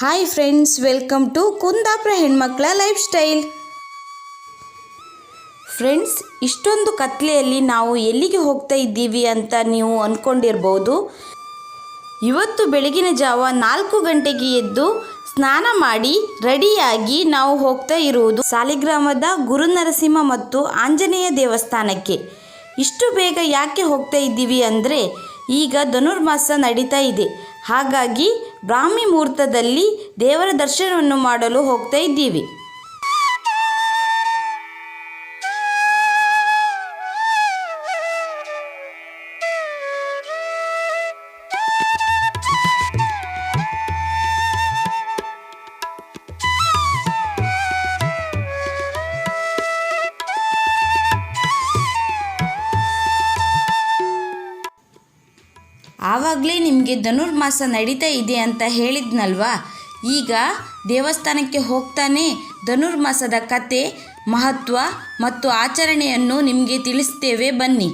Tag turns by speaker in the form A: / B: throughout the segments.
A: Hi friends welcome to Kundapura ಹೆಣ್ಮಕ್ಳ life style friends ಇಷ್ಟೊಂದು ಕತ್ಲೆಯಲ್ಲಿ ನಾವು ಎಲ್ಲಿಗೆ ಹೋಗ್ತಾ ಇದ್ದೀವಿ ಅಂತ ನೀವು ಅಂದ್ಕೊಂಡಿರ್ಬೋದು ಇವತ್ತು ಬೆಳಗಿನ ಜಾವ ನಾಲ್ಕು ಗಂಟೆಗೆ ಎದ್ದು ಸ್ನಾನ ಮಾಡಿ ರೆಡಿಯಾಗಿ ನಾವು ಹೋಗ್ತಾ ಇರುವುದು ಸಾಲಿಗ್ರಾಮದ ಗುರುನರಸಿಂಹ ಮತ್ತು ಆಂಜನೇಯ ದೇವಸ್ಥಾನಕ್ಕೆ. ಇಷ್ಟು ಬೇಗ ಯಾಕೆ ಹೋಗ್ತಾ ಇದ್ದೀವಿ ಅಂದರೆ ಈಗ ಧನುರ್ಮಾಸ ನಡೀತಾ ಇದೆ. ಹಾಗಾಗಿ ಬ್ರಾಹ್ಮಿ ಮುಹೂರ್ತದಲ್ಲಿ ದೇವರ ದರ್ಶನವನ್ನು ಮಾಡಲು ಹೋಗ್ತಾ ಇದ್ದೀವಿ. ಆವಾಗಲೇ ನಿಮಗೆ ಧನುರ್ಮಾಸ ನಡೀತಾ ಇದೆ ಅಂತ ಹೇಳಿದ್ನಲ್ವಾ? ಈಗ ದೇವಸ್ಥಾನಕ್ಕೆ ಹೋಗ್ತಾನೆ ಧನುರ್ಮಾಸದ ಕತೆ, ಮಹತ್ವ ಮತ್ತು ಆಚರಣೆಯನ್ನು ನಿಮಗೆ ತಿಳಿಸ್ತೇವೆ ಬನ್ನಿ.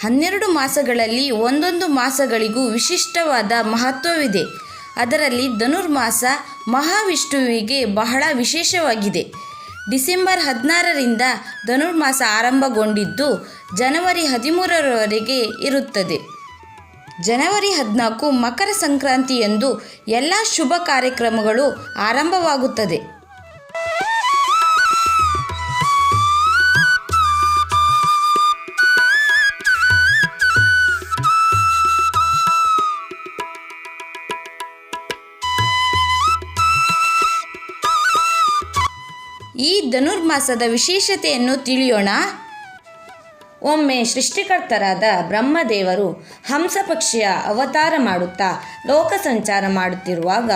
A: ಹನ್ನೆರಡು ಮಾಸಗಳಲ್ಲಿ ಒಂದೊಂದು ಮಾಸಗಳಿಗೂ ವಿಶಿಷ್ಟವಾದ ಮಹತ್ವವಿದೆ. ಅದರಲ್ಲಿ ಧನುರ್ಮಾಸ ಮಹಾವಿಷ್ಣುವಿಗೆ ಬಹಳ ವಿಶೇಷವಾಗಿದೆ. ಡಿಸೆಂಬರ್ ಹದಿನಾರರಿಂದ ಧನುರ್ಮಾಸ ಆರಂಭಗೊಂಡಿದ್ದು ಜನವರಿ ಹದಿಮೂರರವರೆಗೆ ಇರುತ್ತದೆ. ಜನವರಿ ಹದಿನಾಲ್ಕು ಮಕರ ಸಂಕ್ರಾಂತಿಯಂದು ಎಲ್ಲ ಶುಭ ಕಾರ್ಯಕ್ರಮಗಳು ಆರಂಭವಾಗುತ್ತದೆ. ಧನುರ್ಮಾಸದ ವಿಶೇಷತೆಯನ್ನು ತಿಳಿಯೋಣ. ಒಮ್ಮೆ ಸೃಷ್ಟಿಕರ್ತರಾದ ಬ್ರಹ್ಮದೇವರು ಹಂಸ ಪಕ್ಷಿಯ ಅವತಾರ ಮಾಡುತ್ತಾ ಲೋಕ ಸಂಚಾರ ಮಾಡುತ್ತಿರುವಾಗ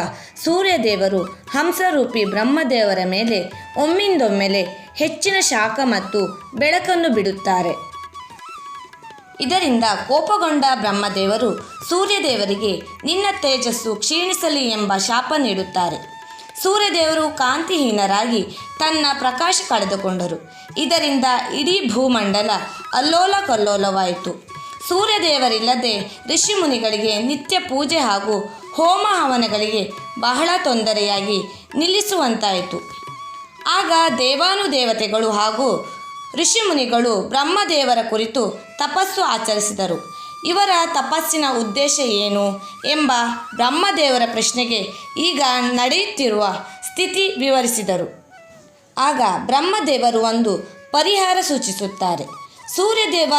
A: ಸೂರ್ಯದೇವರು ಹಂಸರೂಪಿ ಬ್ರಹ್ಮದೇವರ ಮೇಲೆ ಒಮ್ಮಿಂದೊಮ್ಮೆಲೆ ಹೆಚ್ಚಿನ ಶಾಖ ಮತ್ತು ಬೆಳಕನ್ನು ಬಿಡುತ್ತಾರೆ. ಇದರಿಂದ ಕೋಪಗೊಂಡ ಬ್ರಹ್ಮದೇವರು ಸೂರ್ಯದೇವರಿಗೆ ನಿನ್ನ ತೇಜಸ್ಸು ಕ್ಷೀಣಿಸಲಿ ಎಂಬ ಶಾಪ ನೀಡುತ್ತಾರೆ. ಸೂರ್ಯದೇವರು ಕಾಂತಿಹೀನರಾಗಿ ತನ್ನ ಪ್ರಕಾಶ ಕಳೆದುಕೊಂಡರು. ಇದರಿಂದ ಇಡೀ ಭೂಮಂಡಲ ಅಲ್ಲೋಲ ಕಲ್ಲೋಲವಾಯಿತು ಸೂರ್ಯದೇವರಿಲ್ಲದೆ ಋಷಿಮುನಿಗಳಿಗೆ ನಿತ್ಯ ಪೂಜೆ ಹಾಗೂ ಹೋಮ ಹವನಗಳಿಗೆ ಬಹಳ ತೊಂದರೆಯಾಗಿ ನಿಲ್ಲಿಸುವಂತಾಯಿತು. ಆಗ ದೇವಾನುದೇವತೆಗಳು ಹಾಗೂ ಋಷಿಮುನಿಗಳು ಬ್ರಹ್ಮದೇವರ ಕುರಿತು ತಪಸ್ಸು ಆಚರಿಸಿದರು. ಇವರ ತಪಸ್ಸಿನ ಉದ್ದೇಶ ಏನು ಎಂಬ ಬ್ರಹ್ಮದೇವರ ಪ್ರಶ್ನೆಗೆ ಈಗ ನಡೆಯುತ್ತಿರುವ ಸ್ಥಿತಿ ವಿವರಿಸಿದರು. ಆಗ ಬ್ರಹ್ಮದೇವರು ಒಂದು ಪರಿಹಾರ ಸೂಚಿಸುತ್ತಾರೆ. ಸೂರ್ಯದೇವ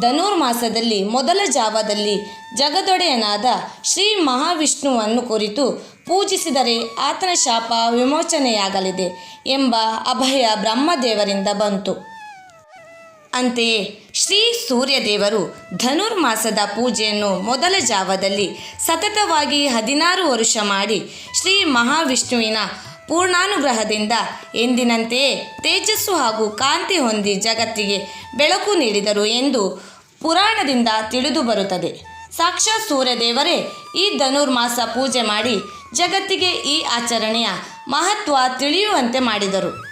A: ಧನುರ್ಮಾಸದಲ್ಲಿ ಮೊದಲ ಜಾವದಲ್ಲಿ ಜಗದೊಡೆಯನಾದ ಶ್ರೀ ಮಹಾವಿಷ್ಣುವನ್ನು ಕುರಿತು ಪೂಜಿಸಿದರೆ ಆತನ ಶಾಪ ವಿಮೋಚನೆಯಾಗಲಿದೆ ಎಂಬ ಅಭಯ ಬ್ರಹ್ಮದೇವರಿಂದ ಬಂತು. ಅಂತೆಯೇ ಶ್ರೀ ಸೂರ್ಯದೇವರು ಧನುರ್ಮಾಸದ ಪೂಜೆಯನ್ನು ಮೊದಲ ಜಾವದಲ್ಲಿ ಸತತವಾಗಿ ಹದಿನಾರು ವರುಷ ಮಾಡಿ ಶ್ರೀ ಮಹಾವಿಷ್ಣುವಿನ ಪೂರ್ಣಾನುಗ್ರಹದಿಂದ ಎಂದಿನಂತೆಯೇ ತೇಜಸ್ಸು ಹಾಗೂ ಕಾಂತಿ ಹೊಂದಿ ಜಗತ್ತಿಗೆ ಬೆಳಕು ನೀಡಿದರು ಎಂದು ಪುರಾಣದಿಂದ ತಿಳಿದು ಬರುತ್ತದೆ. ಸಾಕ್ಷಾತ್ ಸೂರ್ಯದೇವರೇ, ಈ ಧನುರ್ಮಾಸ ಪೂಜೆ ಮಾಡಿ ಜಗತ್ತಿಗೆ ಈ ಆಚರಣೆಯ ಮಹತ್ವ ತಿಳಿಯುವಂತೆ ಮಾಡಿದರು.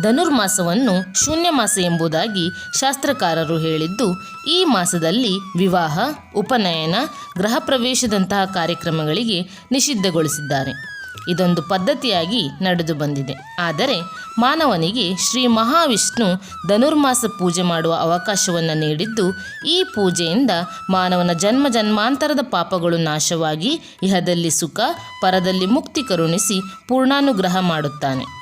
B: ಧನುರ್ಮಾಸವನ್ನು ಶೂನ್ಯ ಮಾಸ ಎಂಬುದಾಗಿ ಶಾಸ್ತ್ರಕಾರರು ಹೇಳಿದ್ದು, ಈ ಮಾಸದಲ್ಲಿ ವಿವಾಹ, ಉಪನಯನ ಗೃಹ ಪ್ರವೇಶದಂತಹ ಕಾರ್ಯಕ್ರಮಗಳಿಗೆ ನಿಷಿದ್ಧಗೊಳಿಸಿದ್ದಾರೆ. ಇದೊಂದು ಪದ್ಧತಿಯಾಗಿ ನಡೆದು ಬಂದಿದೆ. ಆದರೆ, ಮಾನವನಿಗೆ ಶ್ರೀ ಮಹಾವಿಷ್ಣು ಧನುರ್ಮಾಸ ಪೂಜೆ ಮಾಡುವ ಅವಕಾಶವನ್ನು ನೀಡಿದ್ದು, ಈ ಪೂಜೆಯಿಂದ ಮಾನವನ ಜನ್ಮ ಜನ್ಮಾಂತರದ ಪಾಪಗಳು ನಾಶವಾಗಿ, ಇಹದಲ್ಲಿ ಸುಖ, ಪರದಲ್ಲಿ ಮುಕ್ತಿ ಕರುಣಿಸಿ ಪೂರ್ಣಾನುಗ್ರಹ ಮಾಡುತ್ತಾನೆ.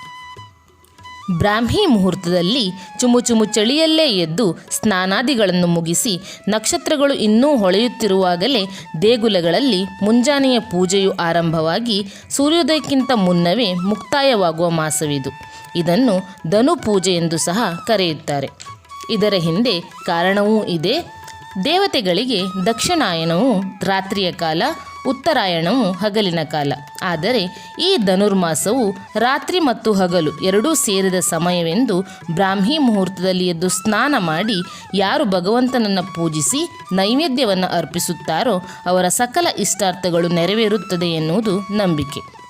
B: ಬ್ರಾಹ್ಮಿ ಮುಹೂರ್ತದಲ್ಲಿ ಚುಮು ಚುಮು ಚಳಿಯಲ್ಲೇ ಎದ್ದು ಸ್ನಾನಾದಿಗಳನ್ನು ಮುಗಿಸಿ ನಕ್ಷತ್ರಗಳು ಇನ್ನೂ ಹೊಳೆಯುತ್ತಿರುವಾಗಲೇ ದೇಗುಲಗಳಲ್ಲಿ ಮುಂಜಾನೆಯ ಪೂಜೆಯು ಆರಂಭವಾಗಿ ಸೂರ್ಯೋದಯಕ್ಕಿಂತ ಮುನ್ನವೇ ಮುಕ್ತಾಯವಾಗುವ ಮಾಸವಿದು. ಇದನ್ನು ಧನು ಪೂಜೆ ಎಂದು ಸಹ ಕರೆಯುತ್ತಾರೆ. ಇದರ ಹಿಂದೆ ಕಾರಣವೂ ಇದೆ. ದೇವತೆಗಳಿಗೆ ದಕ್ಷಿಣಾಯನವು ರಾತ್ರಿಯ ಕಾಲ ಉತ್ತರಾಯಣವು ಹಗಲಿನ ಕಾಲ. ಆದರೆ ಈ ಧನುರ್ಮಾಸವು ರಾತ್ರಿ ಮತ್ತು ಹಗಲು ಎರಡೂ ಸೇರಿದ ಸಮಯವೆಂದು ಬ್ರಾಹ್ಮಿ ಮುಹೂರ್ತದಲ್ಲಿ ಎದ್ದು ಸ್ನಾನ ಮಾಡಿ ಯಾರು ಭಗವಂತನನ್ನು ಪೂಜಿಸಿ ನೈವೇದ್ಯವನ್ನು ಅರ್ಪಿಸುತ್ತಾರೋ ಅವರ ಸಕಲ ಇಷ್ಟಾರ್ಥಗಳು ನೆರವೇರುತ್ತದೆ ಎನ್ನುವುದು ನಂಬಿಕೆ.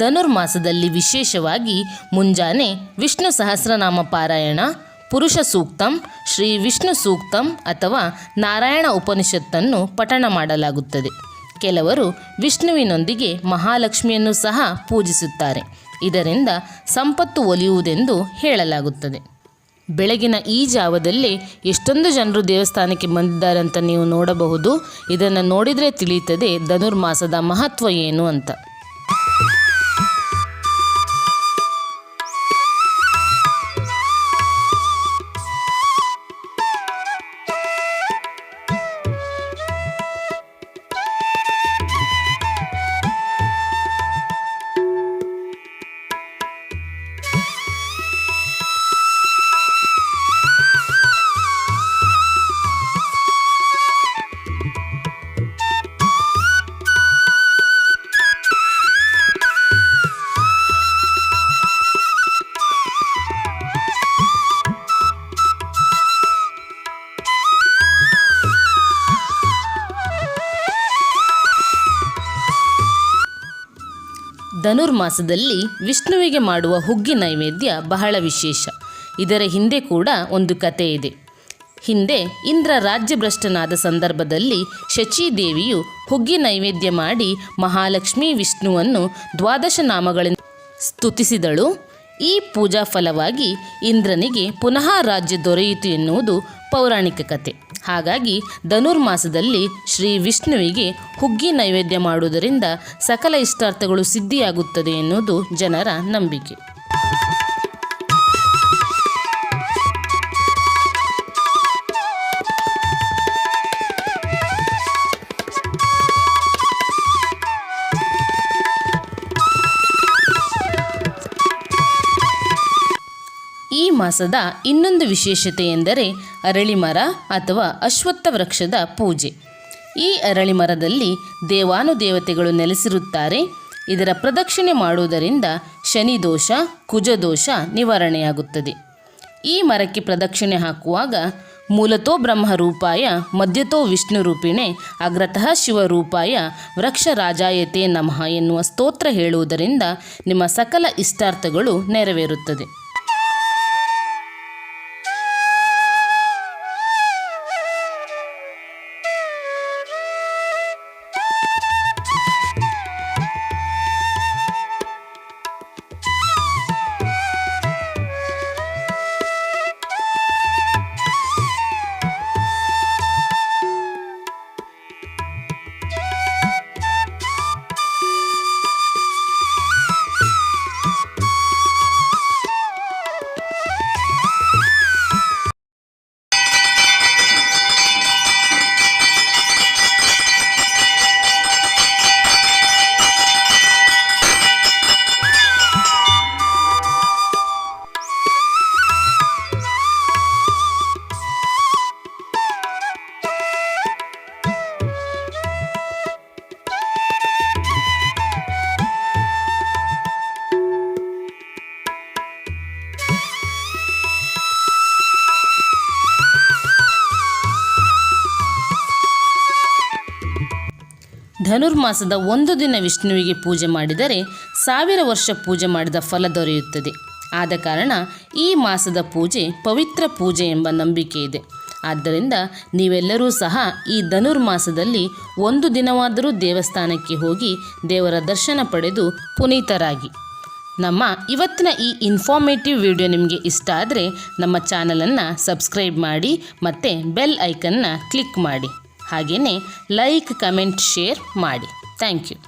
B: ಧನುರ್ಮಾಸದಲ್ಲಿ ವಿಶೇಷವಾಗಿ ಮುಂಜಾನೆ ವಿಷ್ಣು ಸಹಸ್ರನಾಮ ಪಾರಾಯಣ, ಪುರುಷ ಸೂಕ್ತಂ, ಶ್ರೀ ವಿಷ್ಣು ಸೂಕ್ತಂ ಅಥವಾ ನಾರಾಯಣ ಉಪನಿಷತ್ತನ್ನು ಪಠಣ ಮಾಡಲಾಗುತ್ತದೆ. ಕೆಲವರು ವಿಷ್ಣುವಿನೊಂದಿಗೆ ಮಹಾಲಕ್ಷ್ಮಿಯನ್ನು ಸಹ ಪೂಜಿಸುತ್ತಾರೆ. ಇದರಿಂದ ಸಂಪತ್ತು ಒಲಿಯುವುದೆಂದು ಹೇಳಲಾಗುತ್ತದೆ. ಬೆಳಗಿನ ಈ ಜಾವದಲ್ಲಿ ಎಷ್ಟೊಂದು ಜನರು ದೇವಸ್ಥಾನಕ್ಕೆ ಬಂದಿದ್ದಾರೆ ಅಂತ ನೀವು ನೋಡಬಹುದು. ಇದನ್ನು ನೋಡಿದರೆ ತಿಳಿಯುತ್ತದೆ ಧನುರ್ಮಾಸದ ಮಹತ್ವ ಏನು ಅಂತ. ಧನುರ್ಮಾಸದಲ್ಲಿ ವಿಷ್ಣುವಿಗೆ ಮಾಡುವ ಹುಗ್ಗಿ ನೈವೇದ್ಯ ಬಹಳ ವಿಶೇಷ. ಇದರ ಹಿಂದೆ ಕೂಡ ಒಂದು ಕತೆ ಇದೆ. ಹಿಂದೆ ಇಂದ್ರ ರಾಜ್ಯಭ್ರಷ್ಟನಾದ ಸಂದರ್ಭದಲ್ಲಿ ಶಚೀದೇವಿಯು ಹುಗ್ಗಿ ನೈವೇದ್ಯ ಮಾಡಿ ಮಹಾಲಕ್ಷ್ಮಿ ವಿಷ್ಣುವನ್ನು ದ್ವಾದಶ ನಾಮಗಳಿಂದ ಸ್ತುತಿಸಿದಳು. ಈ ಪೂಜಾ ಫಲವಾಗಿ ಇಂದ್ರನಿಗೆ ಪುನಃ ರಾಜ್ಯ ದೊರೆಯಿತು ಎನ್ನುವುದು ಪೌರಾಣಿಕ ಕತೆ ಹಾಗಾಗಿ ಧನುರ್ಮಾಸದಲ್ಲಿ ಶ್ರೀ ವಿಷ್ಣುವಿಗೆ ಹುಗ್ಗಿ ನೈವೇದ್ಯ ಮಾಡುವುದರಿಂದ ಸಕಲ ಇಷ್ಟಾರ್ಥಗಳು ಸಿದ್ಧಿಯಾಗುತ್ತದೆ ಎನ್ನುವುದು ಜನರ ನಂಬಿಕೆ. ಮಾಸದ ಇನ್ನೊಂದು ವಿಶೇಷತೆ ಎಂದರೆ ಅರಳಿ ಮರ ಅಥವಾ ಅಶ್ವತ್ಥ ವೃಕ್ಷದ ಪೂಜೆ. ಈ ಅರಳಿ ಮರದಲ್ಲಿ ದೇವಾನುದೇವತೆಗಳು ನೆಲೆಸಿರುತ್ತಾರೆ. ಇದರ ಪ್ರದಕ್ಷಿಣೆ ಮಾಡುವುದರಿಂದ ಶನಿ ದೋಷ ಕುಜದೋಷ ನಿವಾರಣೆಯಾಗುತ್ತದೆ. ಈ ಮರಕ್ಕೆ ಪ್ರದಕ್ಷಿಣೆ ಹಾಕುವಾಗ ಮೂಲತೋ ಬ್ರಹ್ಮ ರೂಪಾಯ ಮಧ್ಯತೋ ವಿಷ್ಣು ರೂಪಿಣೆ, ಅಗ್ರತಃ ಶಿವರೂಪಾಯ, ವೃಕ್ಷ ರಾಜಾಯತೆ ನಮಃ ಎನ್ನುವ ಸ್ತೋತ್ರ ಹೇಳುವುದರಿಂದ ನಿಮ್ಮ ಸಕಲ ಇಷ್ಟಾರ್ಥಗಳು ನೆರವೇರುತ್ತದೆ. ಧನುರ್ಮಾಸದ ಒಂದು ದಿನ ವಿಷ್ಣುವಿಗೆ ಪೂಜೆ ಮಾಡಿದರೆ ಸಾವಿರ ವರ್ಷ ಪೂಜೆ ಮಾಡಿದ ಫಲ ದೊರೆಯುತ್ತದೆ. ಆದ ಕಾರಣ ಈ ಮಾಸದ ಪೂಜೆ ಪವಿತ್ರ ಪೂಜೆ ಎಂಬ ನಂಬಿಕೆ ಇದೆ. ಆದ್ದರಿಂದ ನೀವೆಲ್ಲರೂ ಸಹ ಈ ಧನುರ್ಮಾಸದಲ್ಲಿ ಒಂದು ದಿನವಾದರೂ ದೇವಸ್ಥಾನಕ್ಕೆ ಹೋಗಿ ದೇವರ ದರ್ಶನ ಪಡೆದು ಪುನೀತರಾಗಿ. ನಮ್ಮ ಇವತ್ತಿನ ಈ ಇನ್ಫಾರ್ಮೇಟಿವ್ ವಿಡಿಯೋ ನಿಮಗೆ ಇಷ್ಟ ಆದರೆ ನಮ್ಮ ಚಾನಲನ್ನು ಸಬ್ಸ್ಕ್ರೈಬ್ ಮಾಡಿ ಮತ್ತು ಬೆಲ್ ಐಕನ್ನ ಕ್ಲಿಕ್ ಮಾಡಿ. ಹಾಗೆಯೇ ಲೈಕ್ ಕಮೆಂಟ್ ಶೇರ್ ಮಾಡಿ. Thank you